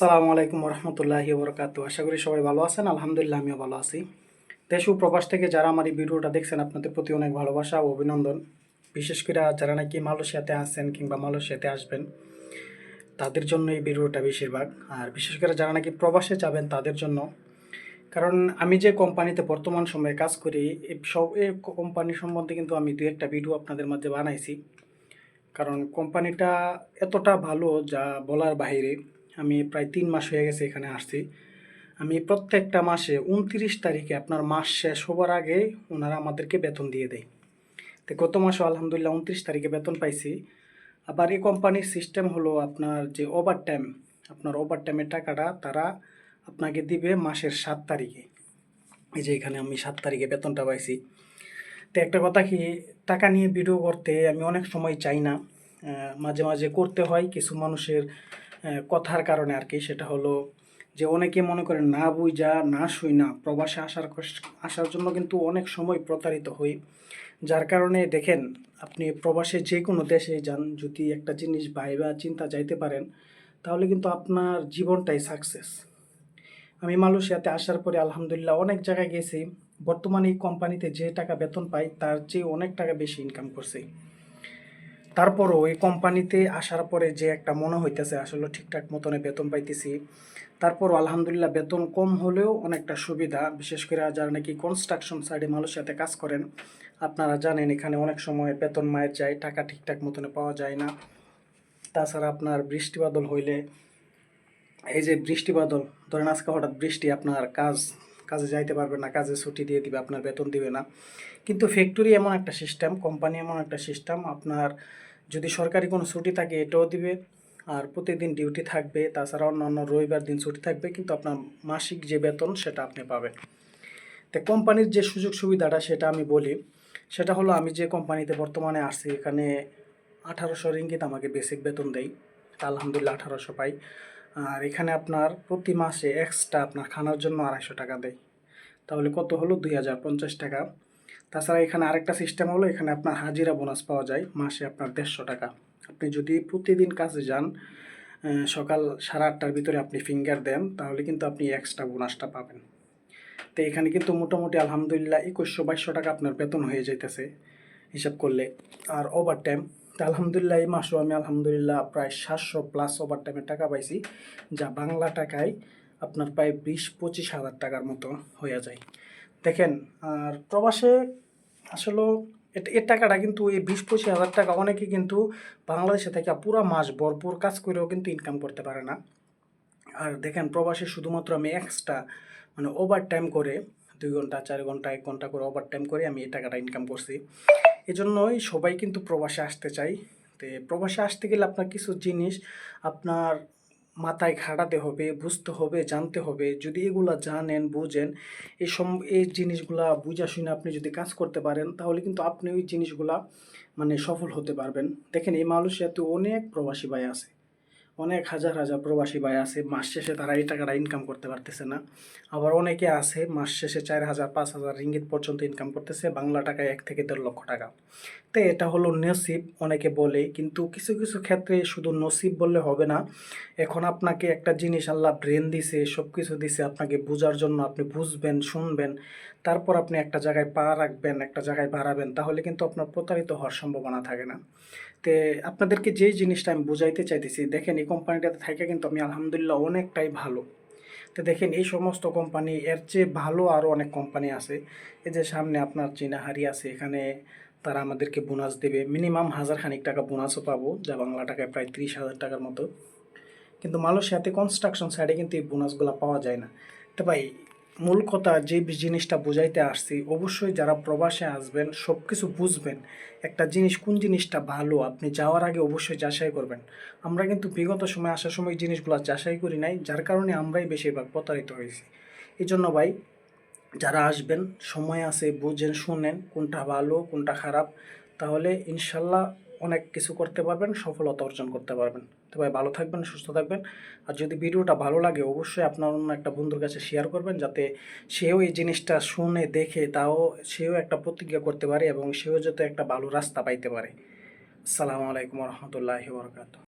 আসসালামু আলাইকুম রহমতুল্লাহি বরকাত আশা করি সবাই ভালো আছেন। আলহামদুলিল্লাহ, আমিও ভালো আছি। দেশ ও প্রবাস থেকে যারা আমার এই ভিডিওটা দেখছেন, আপনাদের প্রতি অনেক ভালোবাসা ও অভিনন্দন। বিশেষ করে যারা নাকি মালয়েশিয়াতে আসছেন কিংবা মালয়েশিয়াতে আসবেন, তাদের জন্য এই ভিডিওটা বেশিরভাগ। আর বিশেষ করে যারা নাকি প্রবাসে যাবেন, তাদের জন্য। কারণ আমি যে কোম্পানিতে বর্তমান সময়ে কাজ করি সব এই কোম্পানি সম্বন্ধে কিন্তু আমি দু একটা ভিডিও আপনাদের মাঝে বানাইছি। কারণ কোম্পানিটা এতটা ভালো যা বলার বাইরে। আমি প্রায় তিন মাস হয়ে গেছে এখানে আসছি। আমি প্রত্যেকটা মাসে উনত্রিশ তারিখে আপনার মাস শেষ হবার আগে ওনারা আমাদেরকে বেতন দিয়ে দেয়। তো গত মাসও আলহামদুলিল্লাহ উনত্রিশ তারিখে বেতন পাইছি। আবার এই কোম্পানির সিস্টেম হলো আপনার যে ওভার টাইম আপনার ওভার টাইমের টাকাটা তারা আপনাকে দিবে মাসের সাত তারিখে। এই যে এখানে আমি সাত তারিখে বেতনটা পাইছি। তো একটা কথা কি, টাকা নিয়ে ভিডিও করতে আমি অনেক সময় চাই না। মাঝে মাঝে করতে হয়, কিছু মানুষের কথার কারণে আর কি, সেটা হলো যে অনেকে মনে করেন না বুঝা না শুই না, প্রবাসে আসার আসার জন্য কিন্তু অনেক সময় প্রতারিত হই। যার কারণে দেখেন, আপনি প্রবাসে যে কোনো দেশে যান, যদি একটা জিনিস ভাইবা চিন্তা যাইতে পারেন, তাহলে কিন্তু আপনার জীবনটাই সাকসেস আমি মালয়েশিয়াতে আসার পরে আলহামদুলিল্লাহ অনেক জায়গায় গেছি। বর্তমানে এই কোম্পানিতে যে টাকা বেতন পাই, তার চেয়ে অনেক টাকা বেশি ইনকাম করছি। তারপরও এই কোম্পানিতে আসার পরে যে একটা মনে হইতেছে, আসলে ঠিকঠাক মতনে বেতন পাইতেছি। তারপরও আলহামদুলিল্লাহ বেতন কম হলেও অনেকটা সুবিধা, বিশেষ করে যারা নাকি কনস্ট্রাকশন সাইডে মালয়েশিয়াতে কাজ করেন, আপনারা জানেন এখানে অনেক সময় বেতন মায়ের যায়, টাকা ঠিকঠাক মতনে পাওয়া যায় না। তাছাড়া আপনার বৃষ্টি বাদল হইলে, এই যে বৃষ্টি বাদল, ধরেন আজকে হঠাৎ বৃষ্টি, আপনার কাজ কাজে যাইতে পারবে না, কাজে ছুটি দিয়ে দিবে, আপনার বেতন দিবে না। কিন্তু ফ্যাক্টরি এমন একটা সিস্টেম কোম্পানি এমন একটা সিস্টেম আপনার যদি সরকারি কোনো ছুটি থাকে এটাও দিবে, আর প্রতিদিন ডিউটি থাকবে, তাছাড়া অন্যান্য রবিবার দিন ছুটি থাকবে, কিন্তু আপনার মাসিক যে বেতন সেটা আপনি পাবেন। তো কোম্পানির যে সুযোগ সুবিধাটা সেটা আমি বলি, সেটা হলো আমি যে কোম্পানিতে বর্তমানে আসছি এখানে আঠারোশো রিঙ্গিত আমাকে বেসিক বেতন তা আলহামদুলিল্লাহ আঠারোশো পাই। আর এখানে আপনার প্রতি মাসে এক্সট্রা আপনার খানার জন্য আড়াইশো টাকা দেয়। তাহলে কত হলো? দুই হাজার পঞ্চাশ টাকা। তাছাড়া এখানে আরেকটা সিস্টেম হলো, এখানে আপনার হাজিরা বোনাস পাওয়া যায়, মাসে আপনার দেড়শো টাকা। আপনি যদি প্রতিদিন কাজে যান সকাল সাড়ে আটটার ভিতরে আপনি ফিঙ্গার দেন, তাহলে কিন্তু আপনি এক্সট্রা বোনাসটা পাবেন। তো এখানে কিন্তু মোটামুটি আলহামদুলিল্লাহ একুশশো বাইশশো টাকা আপনার বেতন হয়ে যাইতেছে, হিসাব করলে। আর ওভার টাইম তো আলহামদুলিল্লাহ এই মাসও আমি আলহামদুলিল্লাহ প্রায় সাতশো প্লাস ওভার টাইমের টাকা পাইছি, যা বাংলা টাকায় আপনার প্রায় বিশ, পঁচিশ হাজার টাকার মতো হয়ে যায়। দেখেন, আর প্রবাসে আসলে এর টাকাটা কিন্তু এই বিশ, পঁচিশ হাজার টাকা অনেকে কিন্তু বাংলাদেশে থেকে পুরো মাস ভরপুর কাজ করেও কিন্তু ইনকাম করতে পারে না। আর দেখেন, প্রবাসে শুধুমাত্র আমি এক্সট্রা মানে ওভার টাইম করে, দুই ঘণ্টা, চার ঘণ্টা, এক ঘণ্টা করে ওভার টাইম করে আমি এই টাকাটা ইনকাম করছি। এই জন্যই সবাই কিন্তু প্রবাসে আসতে চাই তো প্রবাসে আসতে গেলে আপনার কিছু জিনিস, আপনার মাথায় খাটাতে হবে, বুঝতে হবে, জানতে হবে। যদি এগুলা জানেন, বুঝেন, এই সম, এই জিনিসগুলা বুঝা শুনে আপনি যদি কাজ করতে পারেন, তাহলে কিন্তু আপনি ওই জিনিসগুলা মানে সফল হতে পারবেন। দেখেন, এই মালয়েশিয়াতে অনেক প্রবাসী ভাই আছে। অনেক হাজার হাজার প্রবাসী ভাই আছে, মাস শেষে তারা এই টাকাটা ইনকাম করতে পারতেছে না। আবার অনেকে আছে, মাস শেষে চার হাজার, পাঁচ হাজার রিঙ্গিত পর্যন্ত ইনকাম করতেছে, বাংলা টাকায় এক থেকে দেড় লক্ষ টাকা। তো এটা হলো নসিব, অনেকে বলে, কিন্তু কিছু কিছু ক্ষেত্রে শুধু নসিব বললে হবে না। এখন আপনাকে একটা জিনিস আল্লাহ ব্রেন দিছে সব কিছু দিছে, আপনাকে বোঝার জন্য আপনি বুঝবেন, শুনবেন। তারপর আপনি একটা জায়গায় পা রাখবেন, একটা জায়গায় বাড়াবেন, তাহলে কিন্তু আপনার প্রতারিত হওয়ার সম্ভাবনা থাকে না। তে আপনাদেরকে যেই জিনিসটা আমি বুঝাইতে চাইতেছি, দেখেন এই কোম্পানিটাতে থাকে কিন্তু আমি আলহামদুলিল্লাহ অনেকটাই ভালো। তো দেখেন এই সমস্ত কোম্পানি এর চেয়ে ভালো আরও অনেক কোম্পানি আছে। এই যে সামনে আপনার চীনাহারি আছে, এখানে তারা আমাদেরকে বোনাস দেবে। মিনিমাম হাজার খানিক টাকা বোনাসও পাবো, যা বাংলা টাকায় প্রায় ত্রিশ হাজার টাকার মতো। কিন্তু মালয়েশিয়াতে কনস্ট্রাকশন সাইডে কিন্তু এই বোনাসগুলো পাওয়া যায় না। তো ভাই মূল কথা যে জিনিসটা বুঝাইতে আসছি, অবশ্যই যারা প্রবাসে আসবেন সব কিছু বুঝবেন একটা জিনিস, কোন জিনিসটা ভালো, আপনি যাওয়ার আগে অবশ্যই যাচাই করবেন। আমরা কিন্তু বিগত সময়, আসার সময় জিনিসগুলো যাচাই করি নাই, যার কারণে আমরাই বেশিরভাগ প্রতারিত হয়েছি। এই জন্য ভাই, যারা আসবেন, সময় আছে, বুঝেন, শুনেন কোনটা ভালো, কোনটা খারাপ, তাহলে ইনশাল্লাহ অনেক কিছু করতে পারবেন, সফলতা অর্জন করতে পারবেন। তো ভাই, ভালো থাকবেন, সুস্থ থাকবেন। আর যদি ভিডিওটা ভালো লাগে, অবশ্যই আপনার অন্য একটা বন্ধুর কাছে শেয়ার করবেন, যাতে সেও এই জিনিসটা শুনে, দেখে, তাও সেও একটা প্রতিজ্ঞা করতে পারে এবং সেও যাতে একটা ভালো রাস্তা পাইতে পারে। আসসালামু আলাইকুম রহমতুল্লাহি বরকাত